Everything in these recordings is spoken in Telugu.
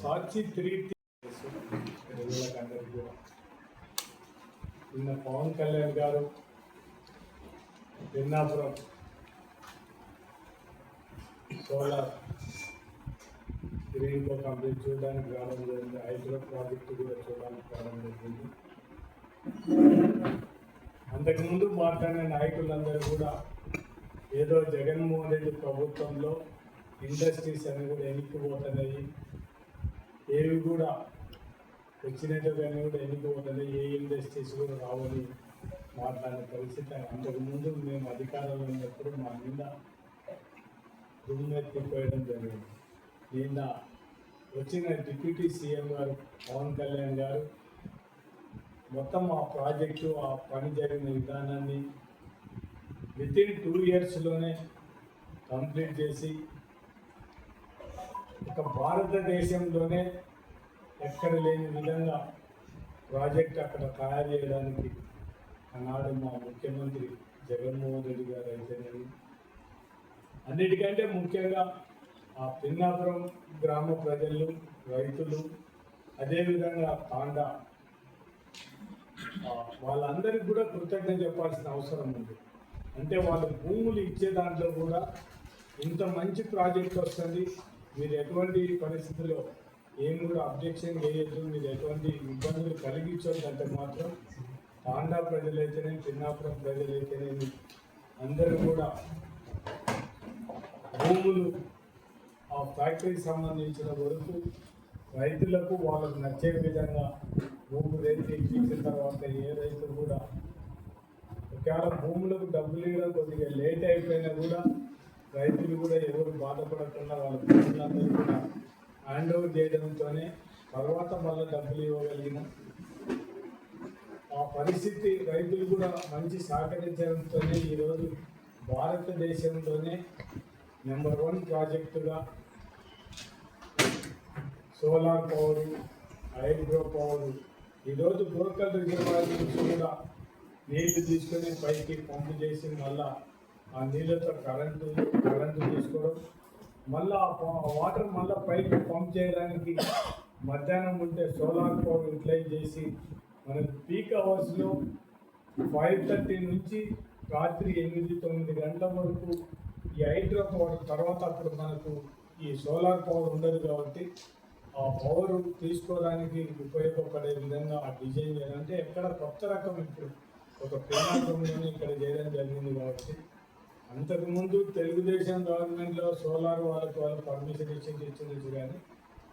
సాక్షి తిరిగి ప్రజలకందరికీ కూడా నిన్న Pawan Kalyan garu Pinnapuram solar green complete చూడడానికి రావడం జరిగింది హైడ్రో ప్రాజెక్టు కూడా చూడడానికి రావడం జరిగింది అంతకుముందు మాట్లాడిన నాయకులందరూ కూడా ఏదో జగన్మోహన్ రెడ్డి ప్రభుత్వంలో ఇండస్ట్రీస్ అన్ని కూడా ఎన్నికపోతున్నాయి ఏవి కూడా వచ్చినట్టుగానే కూడా ఎన్నికపోతున్నాయి ఏ ఇండస్ట్రీస్ కూడా రావని మాట్లాడిన పరిస్థితి. అంతకుముందు మేము అధికారంలో ఉన్నప్పుడు మా మీద దుమ్మెత్తిపోయడం జరిగింది. నిన్న వచ్చిన డిప్యూటీ సీఎం గారు పవన్ కళ్యాణ్ గారు మొత్తం ఆ ప్రాజెక్టు ఆ పని జరిగిన విధానాన్ని విత్ ఇన్ టూ ఇయర్స్లోనే కంప్లీట్ చేసి ఒక భారతదేశంలోనే ఎక్కడ లేని విధంగా ప్రాజెక్ట్ అక్కడ తయారు చేయడానికి ఆనాడు మా ముఖ్యమంత్రి జగన్మోహన్ రెడ్డి గారు అయితేనేమి. అన్నిటికంటే ముఖ్యంగా ఆ పిన్నాపురం గ్రామ ప్రజలు రైతులు అదేవిధంగా తాండా వాళ్ళందరికి వాళ్ళందరికీ కూడా కృతజ్ఞత చెప్పాల్సిన అవసరం ఉంది. అంటే వాళ్ళు భూములు ఇచ్చే దాంట్లో కూడా ఇంత మంచి ప్రాజెక్ట్ వస్తుంది. మీరు ఎటువంటి పరిస్థితుల్లో ఏం కూడా అబ్జెక్షన్ చేయొద్దు. మీరు ఎటువంటి ఇబ్బందులు కలిగించొద్దంటే మాత్రం తాండా ప్రజలైతేనే చిన్నాపురం ప్రజలైతేనే అందరూ కూడా భూములు ఆ ఫ్యాక్టరీకి సంబంధించిన వరకు రైతులకు వాళ్ళకు నచ్చే విధంగా భూములు రైతు ఇచ్చిన తర్వాత ఏ రైతు కూడా ఒకవేళ భూములకు డబ్బులు ఇవ్వడం కొద్దిగా లేట్ అయిపోయినా కూడా రైతులు కూడా ఎవరు బాధపడకుండా వాళ్ళ భూములందరూ కూడా హ్యాండ్ ఓవర్ చేయడంతోనే తర్వాత మళ్ళీ డబ్బులు ఇవ్వగలిగిన ఆ పరిస్థితి రైతులు కూడా మంచి సహకరించడంతోనే ఈరోజు భారతదేశంలోనే నెంబర్ వన్ ప్రాజెక్టుగా సోలార్ పవర్ హైడ్రో పవర్ ఈరోజు గోకల్ రిజర్వాయర్ నుంచి కూడా నీళ్ళు తీసుకొని పైకి పంపు చేసి మళ్ళా ఆ నీళ్ళతో కరెంటు కరెంటు తీసుకోవడం. మళ్ళా ఆ వాటర్ మళ్ళా పైకి పంప్ చేయడానికి మధ్యాహ్నం ఉంటే సోలార్ పవర్ యూటిలైజ్ చేసి మనకు పీక్ అవర్స్లో ఫైవ్ థర్టీ నుంచి రాత్రి ఎనిమిది తొమ్మిది గంటల వరకు ఈ హైడ్రో పవర్ తర్వాత అప్పుడు మనకు ఈ సోలార్ పవర్ ఉండదు కాబట్టి ఆ పవర్ తీసుకోవడానికి ఉపయోగపడే విధంగా ఆ డిజైన్ చేయాలి అంటే ఎక్కడ కొత్త రకం ఇప్పుడు ఒక పేనాటంలోనే ఇక్కడ చేయడం జరిగింది కాబట్టి అంతకుముందు తెలుగుదేశం గవర్నమెంట్లో సోలార్ వాళ్ళకి వాళ్ళు పర్మిషన్ ఇచ్చింది ఇచ్చింది కానీ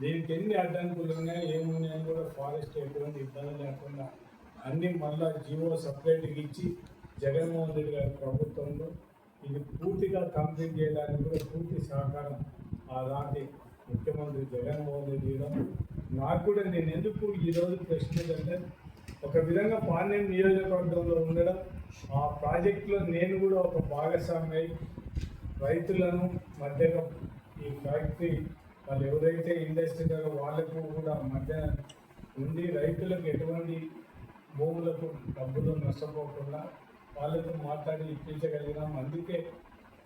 దీనికి ఎన్ని అడ్డంకులు ఉన్నాయి ఏమున్నాయని కూడా ఫారెస్ట్ ఎటువంటి ఇబ్బంది లేకుండా అన్ని మళ్ళా జీవో సపరేట్గా ఇచ్చి జగన్మోహన్ రెడ్డి గారి ప్రభుత్వంలో ఇది పూర్తిగా కంప్లీట్ చేయడానికి కూడా పూర్తి సహకారం ఆనాటి ముఖ్యమంత్రి జగన్మోహన్ రెడ్డి గారు. నాకు కూడా నేను ఎందుకు ఈరోజు ప్రశ్న ఏంటంటే ఒక విధంగా పాండ్యం నియోజకవర్గంలో ఉండడం ఆ ప్రాజెక్టులో నేను కూడా ఒక భాగస్వామి రైతులను మధ్యలో ఈ ఫ్యాక్టరీ వాళ్ళు ఎవరైతే ఇండస్ట్రీ దగ్గర వాళ్ళకు కూడా మధ్య ఉండి రైతులకు ఎటువంటి భూములకు డబ్బులు నష్టపోకుండా వాళ్ళతో మాట్లాడి ఇప్పించగలిగినాం. అందుకే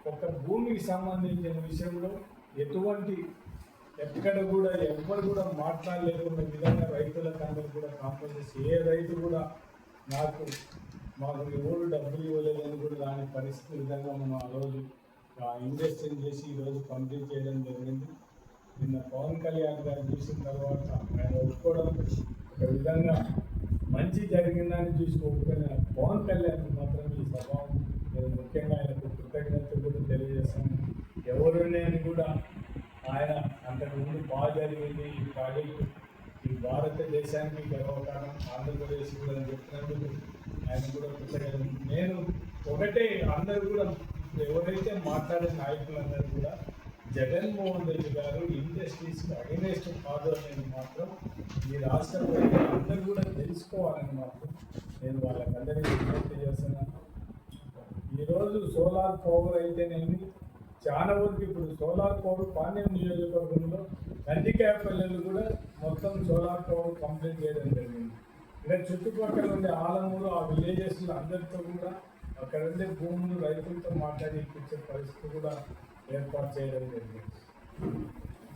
ఒక భూమికి సంబంధించిన విషయంలో ఎటువంటి ఎక్కడ కూడా ఎవ్వరు కూడా మాట్లాడలేకున్న విధంగా రైతులకు అందరూ కూడా కాంపన్సేషన్ ఏ రైతు కూడా నాకు మాకు ఎవరు డబ్బులు ఇవ్వలేదని కూడా దాని పరిస్థితి విధంగా మనం ఆ రోజు ఆ చేసి ఈరోజు కంప్లీట్ చేయడం జరిగింది. నిన్న పవన్ కళ్యాణ్ గారు చూసిన తర్వాత ఆయన ఒప్పుకోవడం ఒక విధంగా మంచి జరిగిందని చూసి ఒప్పుకొని పవన్ కళ్యాణ్ మాత్రం ప్రభావం. నేను ముఖ్యంగా ఆయనకు కృతజ్ఞతలు కూడా తెలియజేస్తాను. ఎవరు నేను కూడా ఆయన అంతకుముందు బాగా జరిగింది ఈ ప్రాజెక్టు ఈ భారతదేశానికి గర్వకారణం ఆంధ్రప్రదేశ్ కూడా అని చెప్పినందుకు ఆయన కూడా కృతజ్ఞతలు. నేను ఒకటే అందరూ కూడా ఎవరైతే మాట్లాడే నాయకులందరూ కూడా జగన్మోహన్ రెడ్డి గారు ఇండస్ట్రీస్కి అగెనెస్ట్ కాదు అనేది మాత్రం ఈ రాష్ట్ర ప్రజలు అందరూ కూడా తెలుసుకోవాలని మాత్రం నేను వాళ్ళకందరికీ విజ్ఞప్తి చేస్తున్నాను. ఈరోజు సోలార్ పవర్ అయితేనేమి? చాలా వరకు ఇప్పుడు సోలార్ పవర్ పాణ్యం నియోజకవర్గంలో కందికాయ పల్లెలు కూడా మొత్తం సోలార్ పవర్ కంప్లీట్ చేయడం జరిగింది. ఇక్కడ చుట్టుపక్కల ఉండే ఆలమూరు ఆ విలేజెస్ అందరితో కూడా అక్కడ ఉండే భూములు రైతులతో మాట్లాడి ఇప్పించే పరిస్థితి కూడా ఏర్పాటు చేయడం జరిగింది.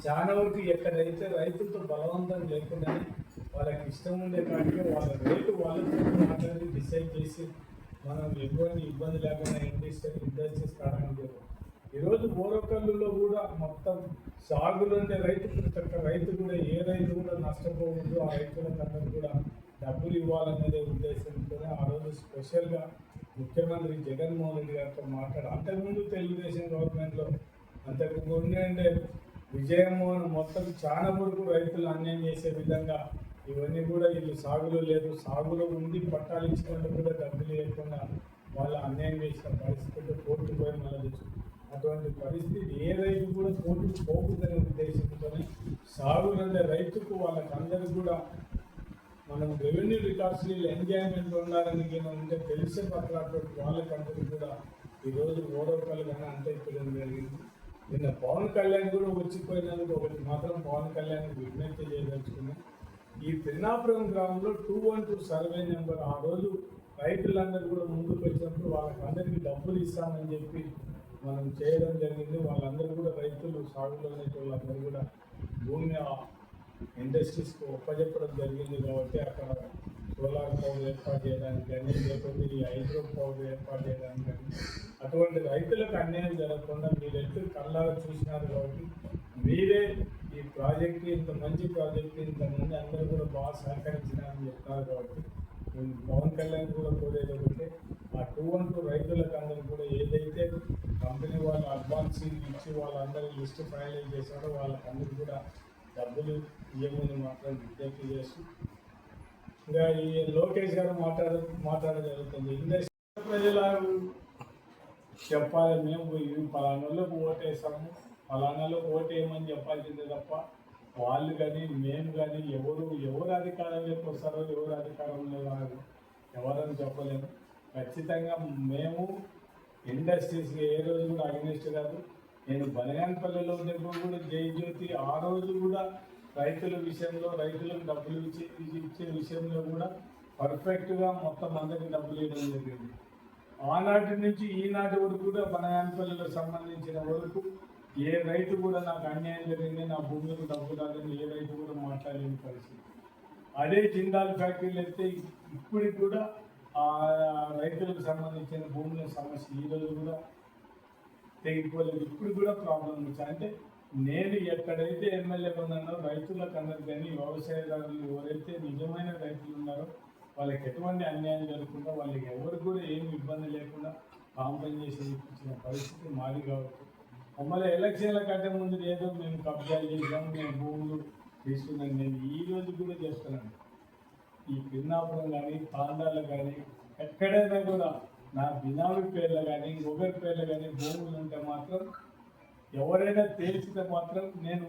చాలా వరకు ఎక్కడైతే రైతులతో బలవంతం లేకుండా వాళ్ళకి ఇష్టం ఉండే కాడికి వాళ్ళ రేటు వాళ్ళతో మాట్లాడి డిసైడ్ చేసి మనం ఎటువంటి ఇబ్బంది లేకుండా ఇండస్ట్రీ ఇండస్ట్రీస్ కావడం ఈరోజు బోరకల్లులో కూడా మొత్తం సాగులో ఉండే రైతు ప్రతి ఒక్క రైతు కూడా ఏ రైతు కూడా నష్టపోకూడదు ఆ రైతులకు కూడా డబ్బులు ఇవ్వాలనేదే ఉద్దేశంతో ఆ రోజు స్పెషల్గా ముఖ్యమంత్రి జగన్మోహన్ రెడ్డి గారితో మాట్లాడు అంతకుముందు తెలుగుదేశం గవర్నమెంట్లో అంతకు ముందు అంటే విజయమోహన్ మొత్తం చాలా వరకు రైతులు అన్యాయం చేసే విధంగా ఇవన్నీ కూడా వీళ్ళు సాగులో లేదు. సాగులో ఉండి పట్టాలు ఇచ్చినట్టు కూడా డబ్బులు లేకుండా వాళ్ళ అన్యాయం చేసిన పరిస్థితుల్లో కోర్టు పోయి మళ్ళీ అటువంటి పరిస్థితి ఏ రైతు కూడా కోర్టుకు పోకూడదనే ఉద్దేశంతోనే సాగు ఉండే రైతుకు వాళ్ళకందరికీ కూడా మనం రెవెన్యూ రికార్డ్స్ ఎంజాయ్మెంట్ ఉండాలని ఉంటే తెలిసే పత్రాలు వాళ్ళకందరికీ కూడా ఈరోజు ఓడోకాలు కానీ అంటే ఇప్పుడు జరిగింది? నిన్న పవన్ కళ్యాణ్ కూడా వచ్చిపోయినందుకు ఒకటి మాత్రం పవన్ కళ్యాణ్ విజ్ఞప్తి చేయదలుచుకున్నాం. ఈ పిన్నాపురం గ్రామంలో two one two survey number ఆ రోజు రైతులందరూ కూడా ముందుకు వచ్చినప్పుడు వాళ్ళకి అందరికీ డబ్బులు ఇస్తామని చెప్పి మనం చేయడం జరిగింది. వాళ్ళందరూ కూడా రైతులు సాగులో ఉండే వాళ్ళందరూ కూడా భూమి ఇండస్ట్రీస్కి ఒప్పజెప్పడం జరిగింది కాబట్టి అక్కడ సోలార్ పవర్ ఏర్పాటు చేయడానికి కానీ లేకపోతే ఈ హైడ్రో పవర్ ఏర్పాటు చేయడానికి కానీ అటువంటి రైతులకు అన్యాయం జరగకుండా మీరు ఎత్తు కళ్ళారా చూసినారు కాబట్టి మీరే ఈ ప్రాజెక్ట్ ఇంత మంచి ప్రాజెక్ట్ ఇంతమంది అందరూ కూడా బాగా సహకరించినారని చెప్తారు కాబట్టి మేము పవన్ కళ్యాణ్ కూడా కోరేది ఒకటే ఆ టూ వన్ టూ రైతులకు అందరూ కూడా ఏదైతే కంపెనీ వాళ్ళు అడ్వాన్స్ ఇచ్చి వాళ్ళందరూ లిస్ట్ ఫైనలైజ్ చేశారో వాళ్ళకందరూ కూడా డబ్బులు ఇవ్వమని మాత్రం విజ్ఞప్తి చేస్తూ ఇంకా ఈ లోకేష్ గారు మాట్లాడ మాట్లాడడం జరుగుతుంది ఇండస్ట్రీ ప్రజల చెప్పాలి మేము ఇవి పలానాలకు ఓటేసాము. పలానాలకు ఓటేయమని చెప్పాల్సిందే తప్ప వాళ్ళు కానీ మేము కానీ ఎవరు ఎవరు అధికారంలోకి వస్తారో ఎవరు అధికారంలో రాదు ఎవరని చెప్పలేము. ఖచ్చితంగా మేము ఇండస్ట్రీస్కి ఏ రోజు కూడా అగ్నిస్ట్ కాదు. నేను బనగానపల్లిలో ఉన్నప్పుడు కూడా జయజ్యోతి ఆ రోజు కూడా రైతుల విషయంలో రైతులకు డబ్బులు ఇచ్చే ఇచ్చే విషయంలో కూడా పర్ఫెక్ట్గా మొత్తం అందరికి డబ్బులు ఇవ్వడం జరిగింది. ఆనాటి నుంచి ఈనాటి వరకు కూడా బనగానపల్లిలో సంబంధించిన వరకు ఏ రైతు కూడా నాకు అన్యాయం జరిగింది నా భూమికి డబ్బు రాదని ఏ రైతు కూడా మాట్లాడలేని పరిస్థితి. అదే జిందాల్ ఫ్యాక్టరీలు అయితే ఇప్పటికి కూడా ఆ రైతులకు సంబంధించిన భూముల సమస్య ఈరోజు కూడా తెగిపోలేదు. ఇప్పుడు కూడా ప్రాబ్లం వచ్చాయి అంటే నేను ఎక్కడైతే ఎమ్మెల్యే ఉన్నానో రైతులకు అందరు కానీ వ్యవసాయదారులు ఎవరైతే నిజమైన రైతులు ఉన్నారో వాళ్ళకి ఎటువంటి అన్యాయం జరగకుండా వాళ్ళకి ఎవరు కూడా ఏమి ఇబ్బంది లేకుండా కాంపెన్సేషన్ ఇచ్చిన పరిస్థితి మాది కాబట్టి. మమ్మల్ని ఎలక్షన్ల కంటే ముందు ఏదో మేము కబ్జాలు చేసాము మేము భూములు తీసుకున్నాను నేను ఈ రోజు కూడా చేస్తున్నాను. ఈ పిన్నాపురం కానీ తాండాలు కానీ ఎక్కడైనా కూడా నా బినామి పేర్లు కానీ ఒకరి పేర్లు కానీ భూములు ఉంటే మాత్రం ఎవరైనా తేల్చితే మాత్రం నేను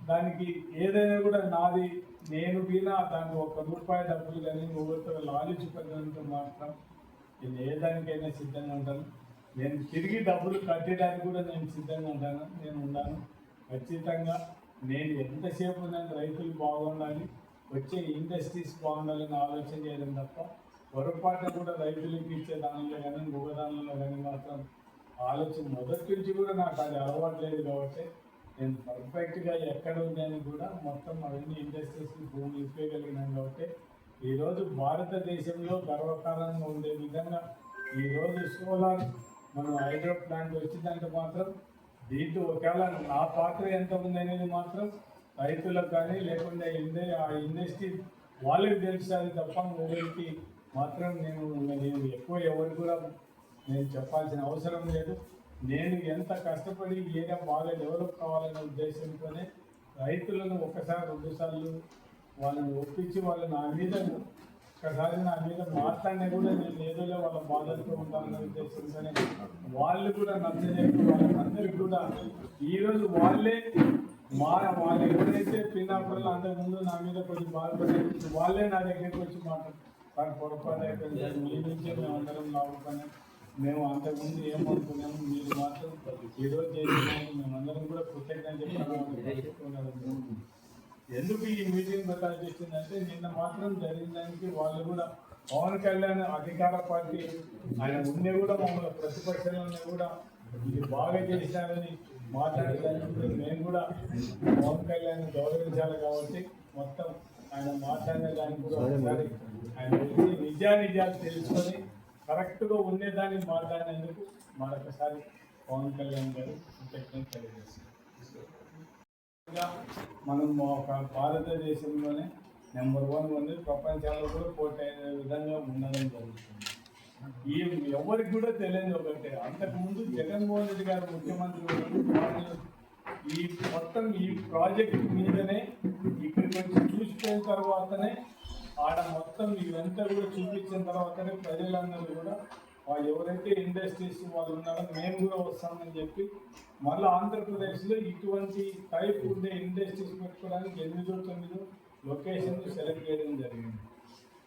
దానికి ఏదైనా కూడా నాది నేను వీనా దానికి ఒక రూపాయి డబ్బులు కానీ ఒకరితో లాలిచి పెట్టడంతో మాత్రం నేను ఏ దానికైనా సిద్ధంగా ఉంటాను. నేను తిరిగి డబ్బులు కట్టడానికి కూడా నేను సిద్ధంగా ఉంటాను. నేను ఉన్నాను. ఖచ్చితంగా నేను ఎంతసేపు నేను రైతులు బాగుండాలి వచ్చే ఇండస్ట్రీస్ బాగుండాలని ఆలోచన చేయడం తప్ప పొరపాటు కూడా రైతులకు ఇచ్చే దానిలో కానీ ఇంకొక కానీ మాత్రం ఆలోచన మొదటి నుంచి కూడా నాకు అది అలవాట్లేదు కాబట్టి నేను పర్ఫెక్ట్గా ఎక్కడ ఉందని కూడా మొత్తం అవన్నీ ఇండస్ట్రీస్ భూమి ఇప్పగలిగినాను కాబట్టి ఈరోజు భారతదేశంలో గర్వకారణంగా ఉండే విధంగా ఈరోజు సోలార్ మనం హైడ్రో ప్లాంట్ వచ్చిందంటే మాత్రం దీంట్లో ఒకవేళ నా పాత్ర ఎంత ఉంది అనేది మాత్రం రైతులకు కానీ లేకుండా ఇండే ఆ ఇండస్ట్రీ వాళ్ళకి తెలుస్తుంది తప్ప ఊరికి మాత్రం నేను నేను ఎక్కువ ఎవరు కూడా నేను చెప్పాల్సిన అవసరం లేదు. నేను ఎంత కష్టపడి ఏరియా బాగా డెవలప్ కావాలనే ఉద్దేశంతోనే రైతులను ఒకసారి రెండుసార్లు వాళ్ళని ఒప్పించి వాళ్ళని నా మీద ఒక్కసారి నా మీద మాట్లాడినా కూడా నేను ఏదోలే వాళ్ళ బాధలతో ఉంటానన్న ఉద్దేశంతోనే వాళ్ళు కూడా నచ్చజెప్పి వాళ్ళందరికీ కూడా ఈరోజు వాళ్ళే మా వాళ్ళు ఎవరైతే పిన్నాపురంలో అంతకు ముందు నా మీద కొంచెం బాధపడే వాళ్ళే నా దగ్గరికి వచ్చి మాట్లాడు సార్ పొరపాటు అయిపోయింది మీ నుంచే మేము అందరం లాభపడినాం మేము అంతకుముందు ఏమనుకున్నాము మీరు మాత్రం ఈరోజు చేసినాము మేమందరం కూడా కృతజ్ఞత చెప్పాలి ఎందుకు ఈ మీటింగ్ పెట్టాల్సి చేసిందంటే నిన్న మాత్రం జరిగిన దానికి వాళ్ళు కూడా పవన్ కళ్యాణ్ అధికార పార్టీ ఆయన ఉండే కూడా మమ్మల్ని ప్రతిపక్షంలో కూడా ఇది బాగా చేశారని మాట్లాడేదానికి మేము కూడా పవన్ కళ్యాణ్ గౌరవించాలి కాబట్టి మొత్తం ఆయన మాట్లాడే దానికి కూడా ఒకసారి ఆయన నిజానిజాలు తెలుసుకొని కరెక్ట్గా ఉండేదాన్ని మాట్లాడినందుకు మరొకసారి పవన్ కళ్యాణ్ గారు కృతజ్ఞత తెలియజేస్తారు మనం ఒక భారతదేశంలోనే నెంబర్ వన్ ఉంది. ప్రపంచంలో కూడా పోటీ విధంగా ఉండడం జరుగుతుంది. ఈ ఎవరికి కూడా తెలియదు ఒకటే. అంతకుముందు జగన్మోహన్ రెడ్డి గారు ముఖ్యమంత్రి ఈ మొత్తం ఈ ప్రాజెక్ట్ మీదనే ఇక్కడికి వచ్చి చూసిపోయిన తర్వాతనే ఆడ మొత్తం ఇవంతా కూడా చూపించిన తర్వాతనే ప్రజలందరూ కూడా వాళ్ళు ఎవరైతే ఇండస్ట్రీస్ వాళ్ళు ఉన్నారో మేము కూడా వస్తామని చెప్పి మళ్ళీ ఆంధ్రప్రదేశ్లో ఇటువంటి టైప్ ఉండే ఇండస్ట్రీస్ పెట్టుకోవడానికి ఎనిమిదో తొమ్మిదో లొకేషన్ సెలెక్ట్ చేయడం జరిగింది.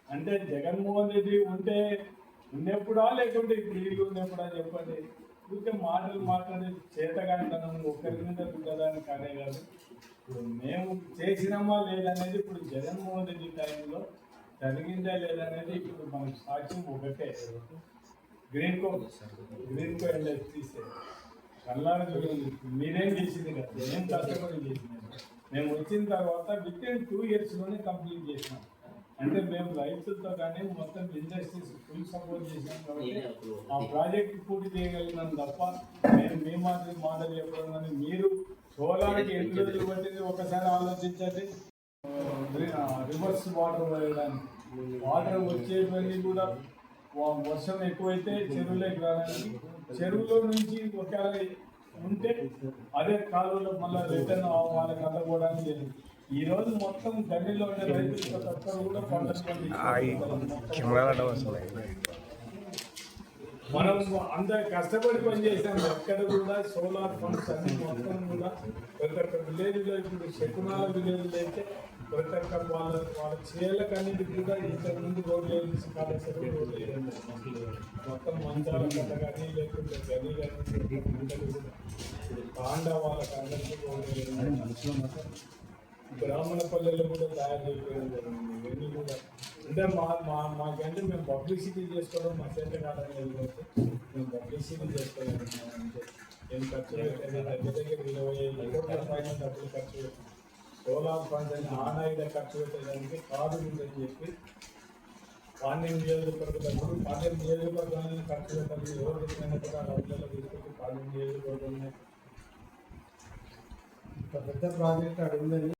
అంటే జగన్మోహన్ రెడ్డి ఉంటే ఉన్నప్పుడా లేకుంటే ఇప్పుడు వీళ్ళు ఉన్నప్పుడా చెప్పండి? ఇంకా మాటలు మాట్లాడే చేతగాంటనం ఒకరి మీద రుద్దడానికి కానే కాదు. ఇప్పుడు మేము చేసినామా లేదనేది ఇప్పుడు జగన్మోహన్ రెడ్డి టైంలో జరిగిందా లేదనేది ఇప్పుడు మనకు సాక్ష్యం ఒకటే. గ్రీన్ కో గ్రీన్ కో తీసే కల్లారా చూడండి. మీరేం చేసింది కదా. మేము కష్టపడి చేసింది. మేము వచ్చిన తర్వాత విత్ ఇన్ టూ ఇయర్స్లోనే కంప్లీట్ చేసినాం. అంటే మేము రైతులతో కానీ మొత్తం ఇండస్ట్రీస్ ఫుల్ సపోర్ట్ చేసినాం కాబట్టి ఆ ప్రాజెక్ట్ పూర్తి చేయగలిగినాం తప్ప నేను మీ మాదిరి మోడల్ చెప్పడం కానీ మీరు సోలార్కి ఎన్ని రోజులు పట్టింది ఒకసారి ఆలోచించండి. రివర్స్ వాటర్ వేయడానికి వాటర్ వచ్చేవన్నీ కూడా వర్షం ఎక్కువైతే చెరువులోకి రావడానికి చెరువులో నుంచి ఒకవేళ ఉంటే అదే కాలువలో మళ్ళీ రిటర్న్ వాళ్ళకి అందకపోవడానికి లేదు. ఈ రోజు మొత్తం గడ్డిలో ఉండే రైతులు ప్రతి ఒక్కరు కూడా పంటలు మనం అంత కష్టపడి పని చేసాం ఎక్కడ కూడా సోలార్ పంప్స్ అన్ని మొత్తం కూడా ప్రతి ఒక్క విలేజ్లో ఇప్పుడు శకునాల విలేజ్ అయితే ప్రతి ఒక్క వాళ్ళ వాళ్ళ చేళ్ళకన్నిటికి కూడా ఇంతకు ముందు రోడ్లు వేసి కాలేశ్వరం రోడ్లు వేయడం జరిగింది. మొత్తం మంచాల కట్ట కానీ లేకుంటే గది కానీ ఇప్పుడు కాండ వాళ్ళకి అందరికీ రోడ్లు. బ్రాహ్మణ పల్లెల్లో కూడా తయారు చేయడం జరిగింది ఇవన్నీ కూడా అంటే మా మా మాకంటే మేము పబ్లిసిటీ చేసుకోవడం మా చేత కాదని వెళ్ళిపోతే మేము పబ్లిసిటీ చేసుకోగలుగుతున్నాం అంటే ఏం ఖర్చు పెట్టేది దగ్గర దగ్గర ఇరవై కోట్ల పైన డబ్బులు ఖర్చు పెట్టాం. సోలార్ ఫండ్స్ అని ఆనాయుధ ఖర్చు పెట్టేదానికి కాదు ఉందని చెప్పి పాండ్యం నియోజకవర్గం పాండ్యం నియోజకవర్గాన్ని ఖర్చు పెట్టాలి ఎవరు చెప్పినా కూడా డబ్బులలో తీసుకొచ్చి పాండ్యం నియోజకవర్గం పెద్ద ప్రాజెక్ట్ అక్కడ